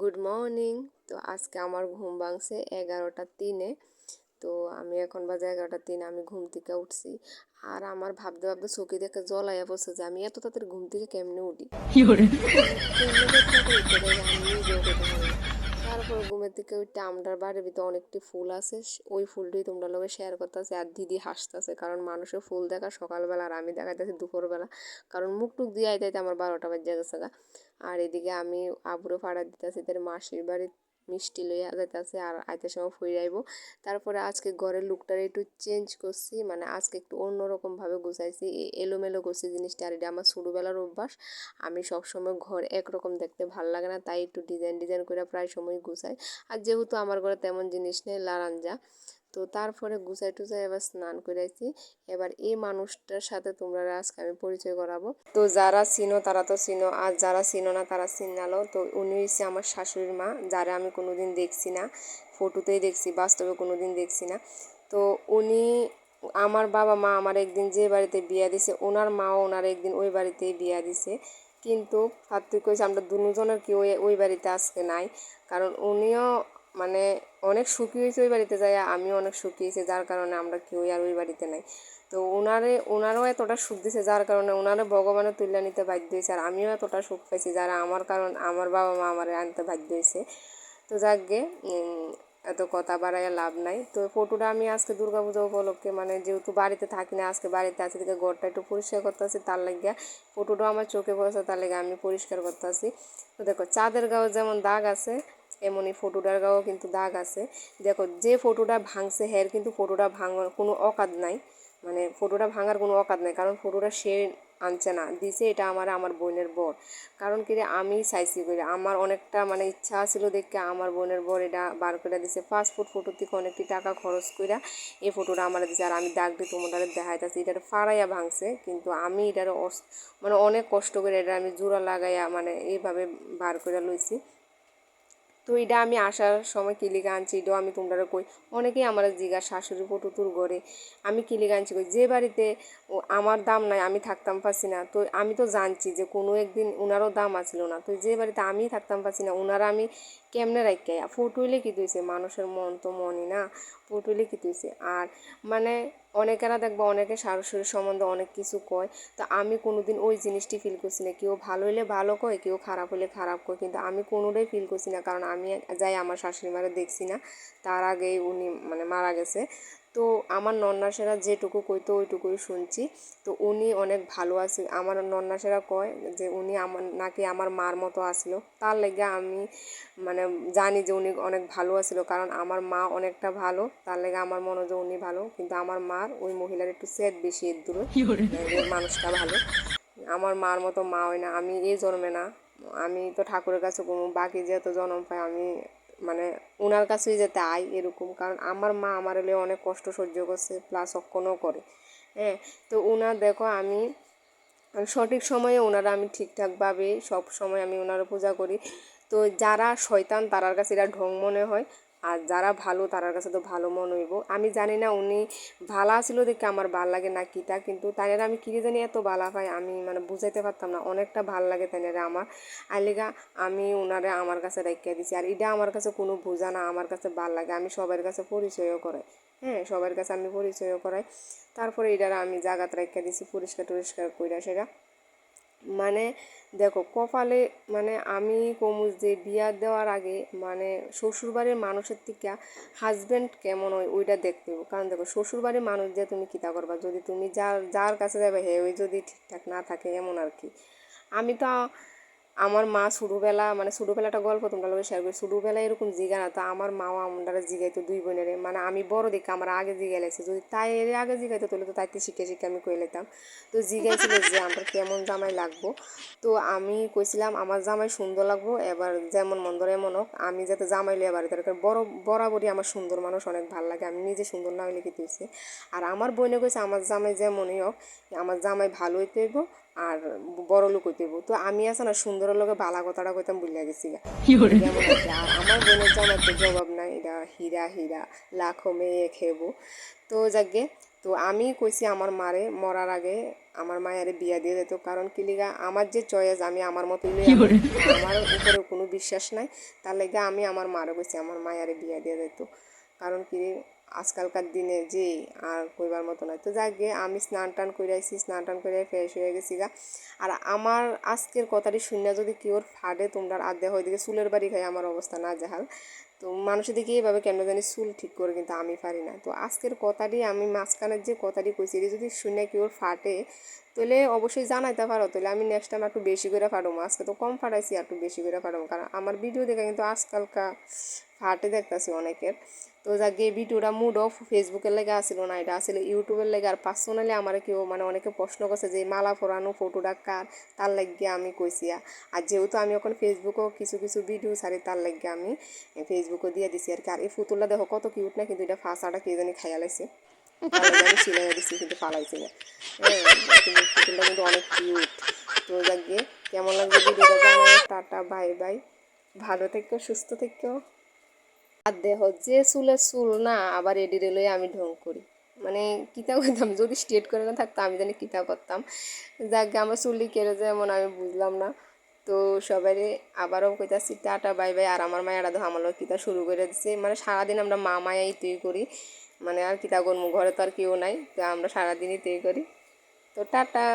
Good morning. তো আজকে আমার ঘুম ভাঙছে এগারোটা তিনে। তো আমি এখন বাজে এগারোটা তিনে আমি ঘুম থেকে উঠছি। আর আমার ভাবতে ভাবতে চোখে দেখে জলাইয়া বসে যে আমি এত তাড়াতাড়ি ঘুম থেকে কেমনে উঠি? আমি। তারপর দিকে ওই টামটার বাড়ির ভিতরে অনেকটি ফুল আছে। ওই ফুলটি তোমরা লোকে শেয়ার করতেছে আর দিদি হাসতেছে কারণ মানুষের ফুল দেখা সকালবেলা আর আমি দেখাইতেছি দুপুরবেলা। কারণ মুখ টুক দিয়ে আইতে আমার বারোটা বাজে গেছে আর এদিকে আমি আবুরে ফাড়া দিতেছি তার মাসির বাড়ি মিষ্টি লইয়া যাইতেছে আর আইতে সময় ফুয়ে আইব। তারপরে আজকে ঘরের লুকটার একটু চেঞ্জ করছি মানে আজকে একটু অন্যরকমভাবে গুছাইছি। এলোমেলো করছি জিনিসটা আর এটা আমার ছোটোবেলার অভ্যাস। আমি সবসময় ঘর একরকম দেখতে ভালো লাগে না, তাই একটু ডিজাইন ডিজাইন করে প্রায় সময় গুছাই। আর যেহেতু আমার ঘরে তেমন জিনিস নেই লারাঞ্জা তো তারপরে গুছাই টুছাই এবার স্নান করেছি এবার এই মানুষটার সাথে তোমরা আজকে আমি পরিচয় করাবো। তো যারা চিনো তারা তো চিনো, আর যারা চিনো না তারা চিনালো তো উনি হচ্ছে আমার শাশুড়ির মা, যারা আমি কোনোদিন দেখছি না। ফটোতেই দেখছি, বাস্তবে কোনোদিন দেখছি না। তো উনি, আমার বাবা মা আমার একদিন যে বাড়িতে বিয়া দিছে ওনার মাও ওনার একদিন ওই বাড়িতেই বিয়া দিছে। কিন্তু পার্থক্য হয়েছে আমরা দুজনের কেউ ওই- ওই বাড়িতে আজকে নাই। কারণ উনিও মানে অনেক সুখী হয়েছে ওই বাড়িতে যাই আমিও অনেক সুখী হয়েছি যার কারণে আমরা কেউই আর ওই বাড়িতে নাই। তো ওনারে ওনারও এতটা সুখ দিয়েছে যার কারণে ওনারে ভগবানে তুলে নিতে বাধ্য হয়েছে আর আমিও এতটা সুখ পাইছি যারা আমার কারণ আমার বাবা মা আমারে আনতে বাধ্য হয়েছে। তো যাকগে উম, এত কথা বাড়াইয়া লাভ নাই। তো ফটোটা আমি আজকে দুর্গা পূজা উপলক্ষে মানে যেহেতু বাড়িতে থাকি না, আজকে বাড়িতে আছি থেকে ঘরটা একটু পরিষ্কার করতেছি, তার লাগিয়া ফটোটা আমার চোখে পড়েছে, তার লাগে আমি পরিষ্কার করতেছি। তো দেখো, চাঁদের গাও যেমন দাগ আছে, এমনই ফটোটার গাও কিন্তু দাগ আছে। দেখো, যে ফটোটা ভাঙছে, হের কিন্তু ফটোটা ভাঙার কোনো অকাদ নাই। মানে ফটোটা ভাঙার কোনো অকাদ নাই, কারণ ফটোটা সে আনছে না, দিছে এটা আমার আমার বোনের বর। কারণ কি আমি চাইছি করে আমার অনেকটা মানে ইচ্ছা ছিল দেখে আমার বোনের বর এটা বার করে দিছে। ফার্স্ট ফুড ফটো থেকে অনেকটি টাকা খরচ করে এই ফটোটা আমার দিছে। আর আমি দাগ দিয়ে তোমাদের দেখাইতেছি, এটার ফাড়াইয়া ভাঙছে, কিন্তু আমি এটার মানে অনেক কষ্ট করে এটা আমি জোড়া লাগাইয়া মানে এইভাবে বার করে লইছি। তো এটা আমি আসার সময় কিলিকা আনছি আমি তোমরা কই, অনেকেই আমার জিগা শাশুড়ি পটুতুর তুর ঘরে? আমি কিলিকা আনছি কই যে বাড়িতে আমার দাম নাই, আমি থাকতাম পারছি না। তো আমি তো জানছি যে কোনো একদিন ওনারও দাম আছিল না। তো যে বাড়িতে আমি থাকতাম পারছি না ওনারা আমি কেমনে রাখতে ফটো হইলে কী হয়েছে মানুষের মন তো মনই না। ফটো হইলে কী তুইছে আর মানে অনেকেরা দেখব, অনেকে শাশুড়ির সম্বন্ধে অনেক কিছু কয়। তো আমি কোনোদিন ওই জিনিসটি ফিল করছি না। কেউ ভালো হইলে ভালো কয়, কেউ খারাপ হলে খারাপ কয়। কিন্তু আমি কোনোটাই ফিল করছি না। কারণ আমি যাই আমার শাশুড়ি মারে দেখছি না। তার আগেই উনি মানে মারা গেছে। তো আমার নন্নাসেরা যেটুকু কইতো ওইটুকুই শুনছি। তো উনি অনেক ভালো আছে। আমার নন্নাসেরা কয় যে উনি আমার নাকি আমার মার মতো আসলো তার লেগে আমি মানে জানি যে উনি অনেক ভালো আছিল কারণ আমার মা অনেকটা ভালো। তার লেগে আমার মনে হয় যে উনি ভালো। কিন্তু আমার মার ওই মহিলার একটু সেট বেশি এর দূরে। মানুষটা ভালো। আমার মার মতো মা হয় না। আমি এই জন্মে না। আমি তো ঠাকুরের কাছে বাকি যেহেতু জন্ম পাই আমি মানে ওনার কাছেই যেতে আই এরকম। কারণ আমার মা আমার এলে অনেক কষ্ট সহ্য করছে প্লাস অক্ষণও করে। হ্যাঁ তো ওনার দেখো আমি, সঠিক সময়ে ওনারা আমি ঠিকঠাকভাবে সব সময় আমি ওনারা পূজা করি। তো যারা শয়তান তারার কাছে এরা ঢং মনে হয়। আর যারা ভালো, তারার কাছে তো ভালো মন হইব। আমি জানি না উনি ভালো ছিল দেখে আমার ভালো লাগে না কিতা, কিন্তু তাইরা আমি কিনে জানি এত ভালা পাই, আমি মানে বুঝাইতে পারতাম না। অনেকটা ভালো লাগে তাইরা আমার। আলিগা আমি ওনারে আমার কাছে রেখে দিছি। আর এটা আমার কাছে কোনো বোঝা না, আমার কাছে ভালো লাগে। আমি সবার কাছে পরিচয়ও করাই। হ্যাঁ সবার কাছে আমি পরিচয়ও করাই। তারপরে এটারা আমি জাগাত রেখে দিছি, পরিষ্কার টরিষ্কার কইরা সেটা মানে দেখো কপালে মানে আমি কমুজ যে বিয়া দেওয়ার আগে মানে শ্বশুরবাড়ির মানুষের থেকে হাজব্যান্ড কেমন হয় ওইটা দেখতে হবে। কারণ দেখো শ্বশুরবাড়ির মানুষ দিয়ে তুমি কিতা করবা? যদি তুমি যার যার কাছে যাবে, হে ওই যদি ঠিকঠাক না থাকে এমন আর কি। আমি তো আমার মা ছোটোবেলা মানে ছোটোবেলাটা গল্প তোমরা লোক শেয়ার করি। ছোটোবেলা এরকম জিগা না, তো আমার মাও আমরা জিগাইতো দুই বোনের। মানে আমি বড় দেখে আমার আগে জিগাই লাগছে যদি তাই এর আগে জিগাইতো, তাহলে তো তাইতে শিখে শিখে আমি কয়ে লেতাম তো জিগাইছিল যে, আমার কেমন জামাই লাগবো? তো আমি কইছিলাম, আমার জামাই সুন্দর লাগবো, এবার যেমন মন্দর এমন হোক, আমি যাতে জামাই লিয়ে রাখি। বড়, বরাবরই আমার সুন্দর মানুষ অনেক ভালো লাগে। আমি নিজে সুন্দর না হইলে কি আর আমার বোনে কইছে, আমার জামাই যেমনই হোক, আমার জামাই ভালো হইতে হইব আর বড় লোক হইতে তো আমি আছে না সুন্দরের লগে বালা কথাটা কইতাম বুঝলে গেছি আর আমার বোনের জামাই তো জবাব নাই এটা হীরা হীরা লাখো মেয়ে খেবো। তো যাকে তো আমি কইছি আমার মারে মরার আগে আমার মায়ের বিয়া দিয়ে দিত কারণ কি লিগা আমার যে চয়েস আমি আমার আনি। আমার উপরে কোনো বিশ্বাস নাই। তার লেগে আমি আমার মারে কইছি আমার মায়ের বিয়া দিয়ে দিত কারণ কি আজকালকার দিনে যে আর কইবার মতো নয়। তো যাক গে, আমি স্নান টান করে আইছি স্নান টান করে ফ্রেশ হয়ে গেছি গা। আর আমার আজকের কথাটি শুনে যদি কেউ ফাটে তোমরা আর দেখো ওইদিকে চুলের বাড়ি খাই আমার অবস্থা না জাহাল তো মানুষের দিকে এইভাবে কেন জানি চুল ঠিক করে কিন্তু আমি পারি না। তো আজকের কথাটি, আমি মাঝখানের যে কথাটি কইছি এটি যদি শুনে কেউ ফাটে তাহলে অবশ্যই জানাইতে পারো তাহলে আমি নেক্সট টাইম একটু বেশি করে ফাটাবো। আজকে তো কম ফাটাইছি একটু বেশি করে ফাটাবো। কারণ আমার ভিডিও দেখে কিন্তু আজকালকা ফাটে দেখতেছি অনেকের। তো যাকে ভিডিওটা মুড অফ ফেসবুকের লেগে আসছিল না এটা আসলে ইউটিউবের লেগে। আর পার্সোনালি আমার কেউ মানে অনেকে প্রশ্ন করছে যে মালা পরানো ফটোটা কার? তার লাগিয়ে আমি কইছি আর যেহেতু আমি এখন ফেসবুকেও কিছু কিছু ভিডিও ছাড়ি তার লাগিয়ে আমি ফেসবুকে দিয়ে দিছি আর কি। আর এই পুতুলটা দেখো কত কিউট না কিন্তু এটা ফাঁসাটা কে জানি খাইয়া আমি সিলাই দিচ্ছি কিন্তু ফালাইছি না। হ্যাঁ কিন্তু অনেক কিউট তো যাকে কেমন লাগবে ভিডিওটা জানাই টাটা, বাই বাই। ভালো থেকো, সুস্থ থেকো। আর দেহ যে চুলের চুল না, আবার এডি রেলয়ে আমি ঢং করি। মানে কিতা করতাম যদি স্ট্রেট করে না থাকতো, আমি জানি কিতা করতাম। যাক আমার চুলটি কেড়ে যায় এমন আমি বুঝলাম না। তো সবাই আবারও কইতাছি, টাটা, বাই বাই। আর আমার মায়েরা তো আমার কিতা শুরু করে দিছে। মানে সারাদিন আমরা মা, মায়াই তৈরি করি। মানে আর কিতা করব ঘরে তো আর কেউ নাই। তো আমরা সারাদিনই তৈরি করি। তো টাটা।